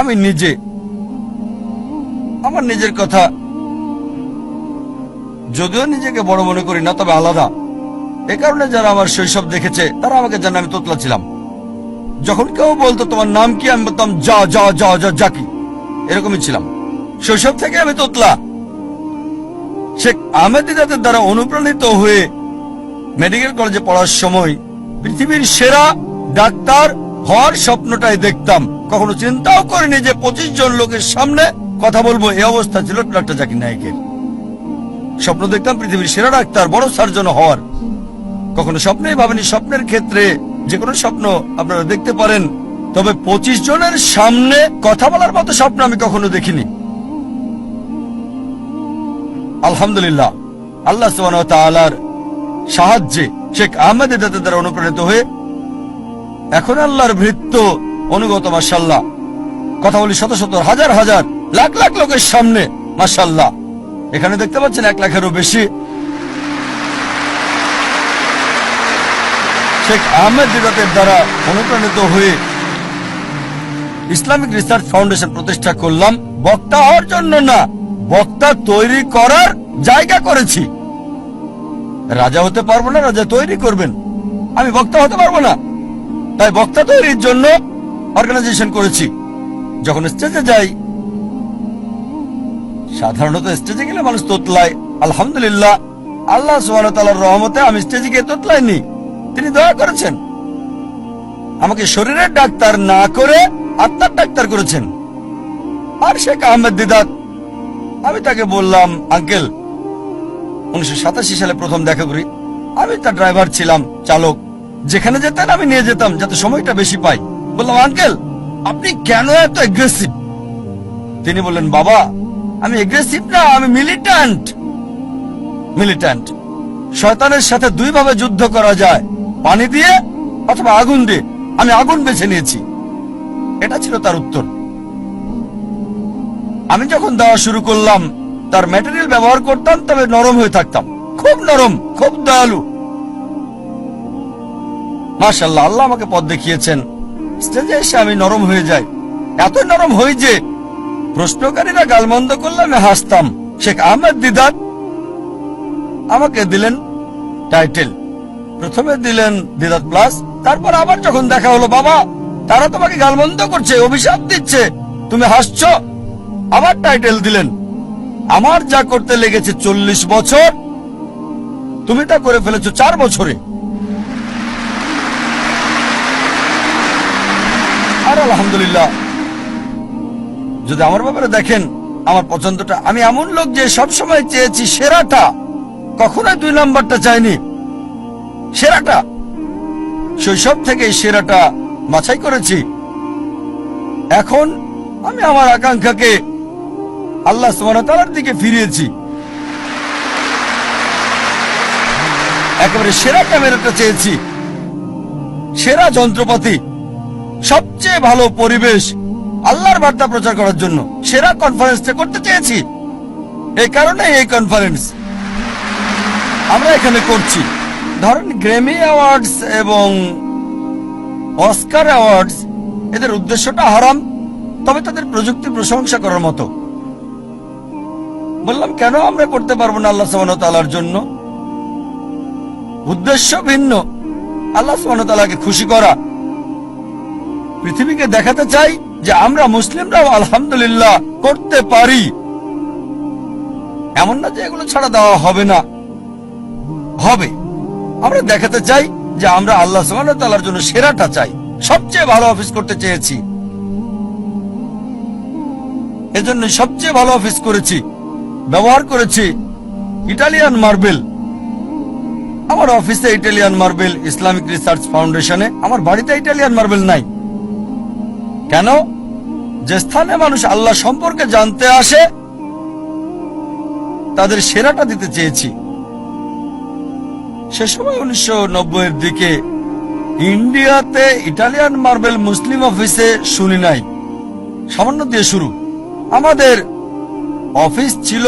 আমি নিজে। আমার নিজের কথা। যদিও নিজেকে বড় মনে করি না, তবে আলাদা। এ কারণে যারা আমার শৈশব দেখেছে, তারা আমাকে জানে আমি তোতলা ছিলাম। যখন কেউ বলতো, তোমার নাম কি? আমি বলতাম, যা যা যা যা, জাকি। এরকমই ছিলাম। শৈশব থেকে আমি তোতলা। শেখ আহমেদ দিদাতের দ্বারা অনুপ্রাণিত হয়ে মেডিকেল কলেজে পড়ার সময় পৃথিবীর সেরা ডাক্তার হওয়ার স্বপ্নটাই দেখতাম। কখনো চিন্তাও করিনি যে পঁচিশ জন লোকের সামনে কথা বলব। এই অবস্থা ছিল ডক্টর জাকির নায়কের। স্বপ্ন দেখতাম পৃথিবীর সেরা ডাক্তার, বড় সার্জন হওয়ার। কখনো স্বপ্নেই ভাবেনি, স্বপ্নের ক্ষেত্রে যে কোনো স্বপ্ন আপনারা দেখতে পারেন। তবে পঁচিশ জনের সামনে কথা বলার মতো স্বপ্ন আমি কখনো দেখিনি। আলহামদুলিল্লাহ, আল্লাহ ওয়া সাহায্যে শেখ আহমেদ দ্বারা অনুপ্রাণিত হয়ে এখন আল্লাহর ভৃত্য অনুগত মাসাল্লাহ কথা বলি শত শত, হাজার হাজার, লাখ লাখ লোকের সামনে মাসাল্লাহ এখানে দেখতে পাচ্ছেন এক লাখেরও বেশি। শেখ আহমেদ দিদাতের দ্বারা অনুপ্রাণিত হয়ে ইসলামিক রিসার্চ ফাউন্ডেশন প্রতিষ্ঠা করলাম। বক্তা হওয়ার জন্য না, বক্তা তৈরি করার জায়গা করেছি। রাজা হতে পারব না, রাজা তৈরি করবেন। আমি বক্তা হতে পারব না। তাই বক্তা তৈরির জন্য অর্গানাইজেশন করেছি। যখন স্টেজে যাই, সাধারণত স্টেজে গেলে মানুষ তোতলায়। আলহামদুলিল্লাহ, আল্লাহ সুবাহর রহমতে আমি স্টেজে গিয়ে তোতলাইনি। তিনি দয়া করেছেন। আমাকে শরীরের ডাক্তার না করে আত্মার ডাক্তার করেছেন। আর শেখ আহমেদ দিদাত আমি তাকে বললাম, আঙ্কেল, উনিশশো সাতাশি সালে প্রথম দেখা করি। আমি তার ড্রাইভার ছিলাম, চালক। যেখানে যেতেন আমি নিয়ে যেতাম, যাতে সময়টা বেশি পাই। বললাম, আঙ্কেল, আপনি কেন এত এগ্রেসিভ তিনি বললেন, বাবা, আমি এগ্রেসিভ না, আমি মিলিট্যান্ট মিলিট্যান্ট শয়তানের সাথে দুই ভাবে যুদ্ধ করা যায়, পানি দিয়ে অথবা আগুন দিয়ে। আমি আগুন বেছে নিয়েছি। এটা ছিল তার উত্তর। আমি যখন দেওয়া শুরু করলাম, তার ম্যাটেরিয়াল ব্যবহার করতাম, তবে নরম হয়ে থাকতাম। খুব নরম, খুব দয়ালু। মাশাল্লাহ আল্লাহ আমাকে পথ দেখিয়েছেন। স্টেজে এসে আমি নরম হয়ে যাই। এত নরম হই যে প্রশ্নকারীরা গালমন্দ করলে আমি হাসতাম। শেখ আহমেদ দিদার আমাকে দিলেন টাইটেল প্রথমে দিলেন দিদাত প্লাস তারপর আবার যখন দেখা হলো, বাবা, তারা তোমাকে গালমন্দ করছে, অভিশাপ দিচ্ছে, তুমি হাসছ? আবার টাইটেল দিলেন। আমার যা করতে লেগেছে চল্লিশ বছর, তুমি তা করে ফেলেছো চার বছরে। আলহামদুলিল্লাহ। যদি আমার ব্যাপারে দেখেন, আমার পছন্দটা, আমি এমন লোক যে সব সময় চেয়েছি সেরাটা। কখনোই দুই নাম্বারটা চাইনি। সেরাটা। শৈশব থেকে সেরাটা বাছাই করেছি। এখন আমি আমার আকাঙ্ক্ষাকে আল্লাহ সুবহানাহু দিকে ফিরিয়েছি। একেবারে সেরা ক্যামেরাটা চেয়েছি। সেরা যন্ত্রপাতি। সবচেয়ে ভালো পরিবেশ আল্লাহর বার্তা প্রচার করার জন্য সেরা কনফারেন্সটা করতে চেয়েছি। এই কারণে এই কনফারেন্স আমরা এখানে করছি। ধরেন গ্রেমি অ্যাওয়ার্ডস এবং অস্কার অ্যাওয়ার্ডস এদের উদ্দেশ্যটা হারাম, তবে তাদের প্রযুক্তি প্রশংসা করার মতো। বললাম, কেন আমরা করতে পারব না আল্লাহ সুবহানাহু জন্য? উদ্দেশ্য ভিন্ন। আল্লাহ সুবহানাহু খুশি করা। পৃথিবীকে দেখাতে চাই যে আমরা মুসলিমরাও আলহামদুলিল্লাহ করতে পারি। এমন না যে এগুলো ছাড়া দেওয়া হবে না। হবে। আমরা দেখাতে চাই যে আমরা আল্লাহ তাআলার জন্য সেরাটা চাই। সবচেয়ে ভালো অফিস করতে চেয়েছি। এজন্য সবচেয়ে ভালো অফিস করেছি। ব্যবহার করেছি ইটালিয়ান মার্বেল। আমার অফিসে ইটালিয়ান মার্বেল, ইসলামিক রিসার্চ ফাউন্ডেশনে। আমার বাড়িতে ইটালিয়ান মার্বেল নাই। কেন? যে স্থানে মানুষ আল্লাহ সম্পর্কে জানতে আসে, তাদের সেরাটা দিতে চেয়েছি। সে সময় উনিশশো এর দিকে ইন্ডিয়াতে ইটালিয়ান মার্বেল মুসলিম অফিসে শুনি নাই। সামান্য দিয়ে শুরু। আমাদের অফিস ছিল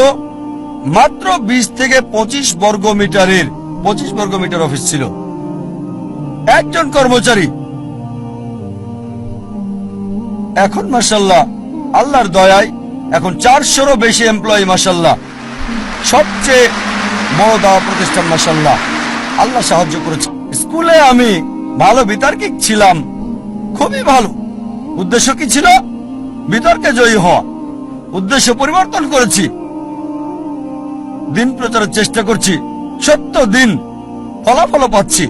মাত্র বিশ থেকে পঁচিশ বর্গ মিটারের পঁচিশ বর্গ মিটার অফিস ছিল। একজন কর্মচারী এখন মাসাল্লাহ আল্লাহর দয়ায় এখন চারশোরও বেশি এমপ্লয়ি মাসাল্লাহ সবচেয়ে বড় দাওয়া প্রতিষ্ঠান মাসাল্লাহ আল্লাহ সাহায্য করেছে। স্কুলে আমি ভালো বিতার্কিক ছিলাম, খুবই ভালো। উদ্দেশ্য কি ছিল? বিতর্কে জয়ী হওয়া। উদ্দেশ্য পরিবর্তন করেছি। দিন প্রচারের চেষ্টা করছি। সত্য দিন ফলাফল পাচ্ছি।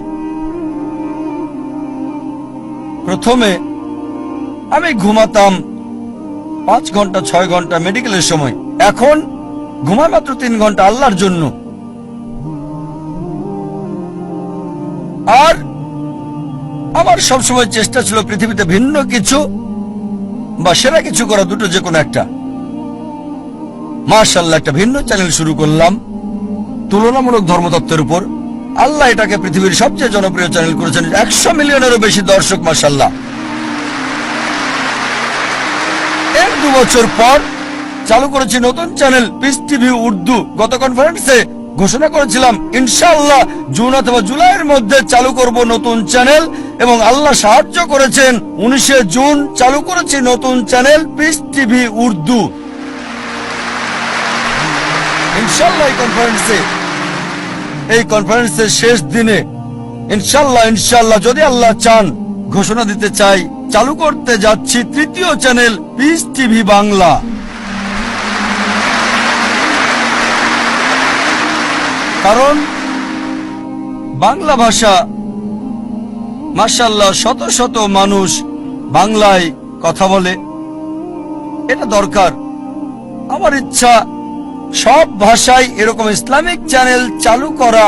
প্রথমে আমি ঘুমাতাম পাঁচ ঘণ্টা, ছয় ঘণ্টা মেডিকেলের সময়। এখন ঘুমায় মাত্র তিন ঘণ্টা আল্লাহর জন্য। আর আমার সবসময় চেষ্টা ছিল পৃথিবীতে ভিন্ন কিছু বা সেরা কিছু করা দুটো যে কোনো একটা। মার্শাল্লাহ একটা ভিন্ন চ্যানেল শুরু করলাম। তুলনামূলক ধর্মতত্ত্বের উপর। আল্লাহ এটাকে পৃথিবীর সবচেয়ে জনপ্রিয় চ্যানেল করেছেন। একশো মিলিয়নেরও বেশি দর্শক মার্শাল্লাহ এর দু বছর পর চালু করেছি নতুন চ্যানেল পিস টিভি উর্দু। গত কনফারেন্সে ঘোষণা করেছিলাম, ইনশাআল্লাহ জুন অথবা জুলাইয়ের মধ্যে চালু করব নতুন চ্যানেল এবং আল্লাহ সাহায্য করেছেন, উনিশে জুন চালু করেছি নতুন চ্যানেল পিস টিভি উর্দু। ইনশাল্লাহ এই কনফারেন্সে এই কনফারেন্সের শেষ দিনে ইনশাল্লাহ ইনশাল্লাহ যদি আল্লাহ চান, ঘোষণা দিতে চাই চালু করতে যাচ্ছি তৃতীয় চ্যানেল পিস টিভি বাংলা। কারণ বাংলা ভাষা মার্শাল্লাহ শত শত মানুষ বাংলায় কথা বলে। এটা দরকার। আমার ইচ্ছা, সব ভাষায় এরকম ইসলামিক চ্যানেল চালু করা।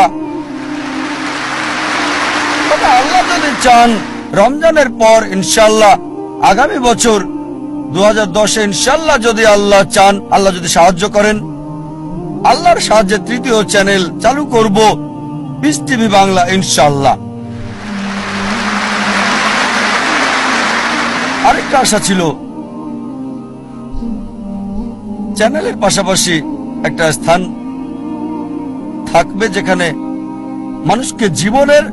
আল্লাহ যদি চান রমজানের পর ইনশাল্লাহ আগামী বছর দু হাজার দশে ইনশাল্লাহ যদি আল্লাহ চান, আল্লাহ যদি সাহায্য করেন, আল্লাহর সাহায্যে তৃতীয় চ্যানেল চালু করব পিস টিভি বাংলা ইনশাল্লাহ আরেকটা আশা ছিল, চ্যানেলের পাশাপাশি একটা স্থান থাকবে যেখানে মানুষকে জীবনের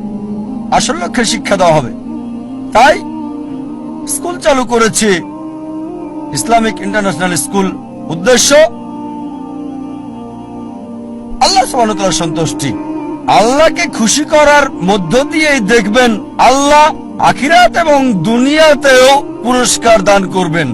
আসল লক্ষ্যের শিক্ষা দেওয়া হবে। তাই স্কুল চালু করেছি। ইসলামিক ইন্টারন্যাশনাল স্কুল উদ্দেশ্য, আল্লাহ সুবহানাহু সন্তুষ্টি। আল্লাহকে খুশি করার মধ্য দিয়েই দেখবেন আল্লাহ আখিরাত এবং দুনিয়াতেও পুরস্কার দান করবেন।